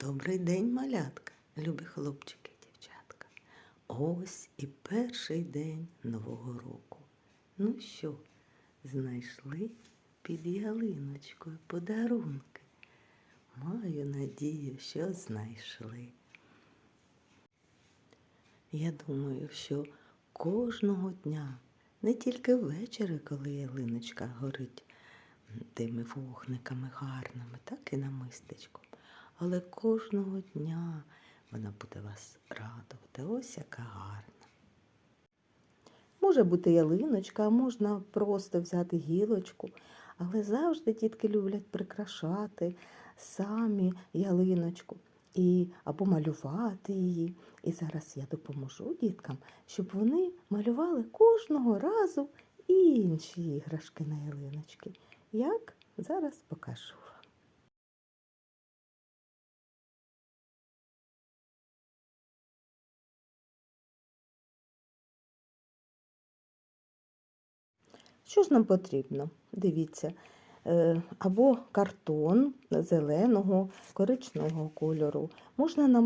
Добрий день, малятка, любі хлопчики дівчатка. Ось і перший день Нового року. Ну що, знайшли під ялиночкою подарунки? Маю надію, що знайшли. Я думаю, що кожного дня, не тільки ввечері, коли ялиночка горить тими вогниками гарними, так і на мистечку. Але кожного дня вона буде вас радувати. Ось яка гарна. Може бути ялиночка, а можна просто взяти гілочку. Але завжди дітки люблять прикрашати самі ялиночку і, або малювати її. І зараз я допоможу діткам, щоб вони малювали кожного разу інші іграшки на ялиночки. Як? Зараз покажу Що ж нам потрібно? Дивіться, е, або картон зеленого, коричневого кольору. Можна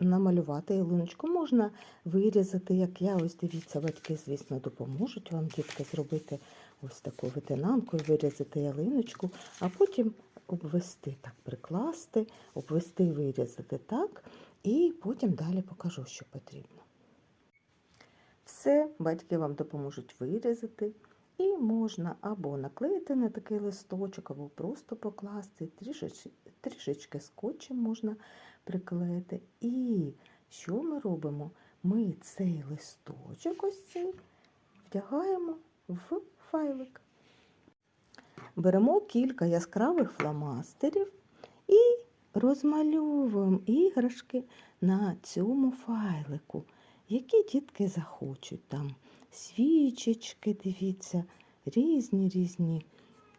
намалювати ялиночку, можна вирізати, як я. Ось дивіться, батьки, звісно, допоможуть вам дітки зробити ось таку ветенанку і вирізати ялиночку, а потім обвести так, прикласти, обвести і вирізати так, і потім далі покажу, що потрібно. Все, батьки вам допоможуть вирізати. І можна або наклеїти на такий листочок, або просто покласти, трішечки, трішечки скотчем можна приклеїти. І що ми робимо? Ми цей листочок ось цей вдягаємо в файлик. Беремо кілька яскравих фломастерів і розмальовуємо іграшки на цьому файлику, які дітки захочуть там свічечки, дивіться, різні різні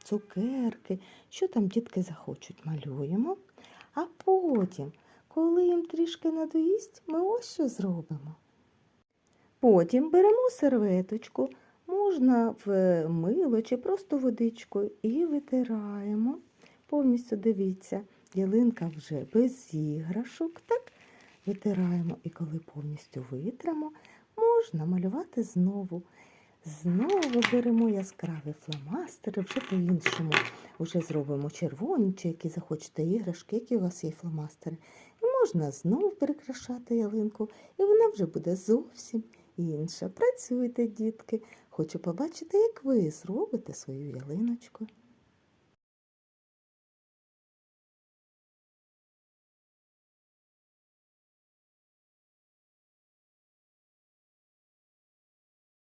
цукерки, що там дітки захочуть, малюємо. А потім, коли їм трішки надоїсть, ми ось що зробимо. Потім беремо серветочку, можна в мило чи просто водичкою і витираємо. Повністю дивіться, ялинка вже без іграшок, так? Витираємо і коли повністю витримо, можна малювати знову. Знову беремо яскраві фломастери, вже по-іншому. Вже зробимо червоні чи які захочете іграшки, які у вас є фломастери. І можна знову перекрашати ялинку, і вона вже буде зовсім інша. Працюйте, дітки. Хочу побачити, як ви зробите свою ялиночку.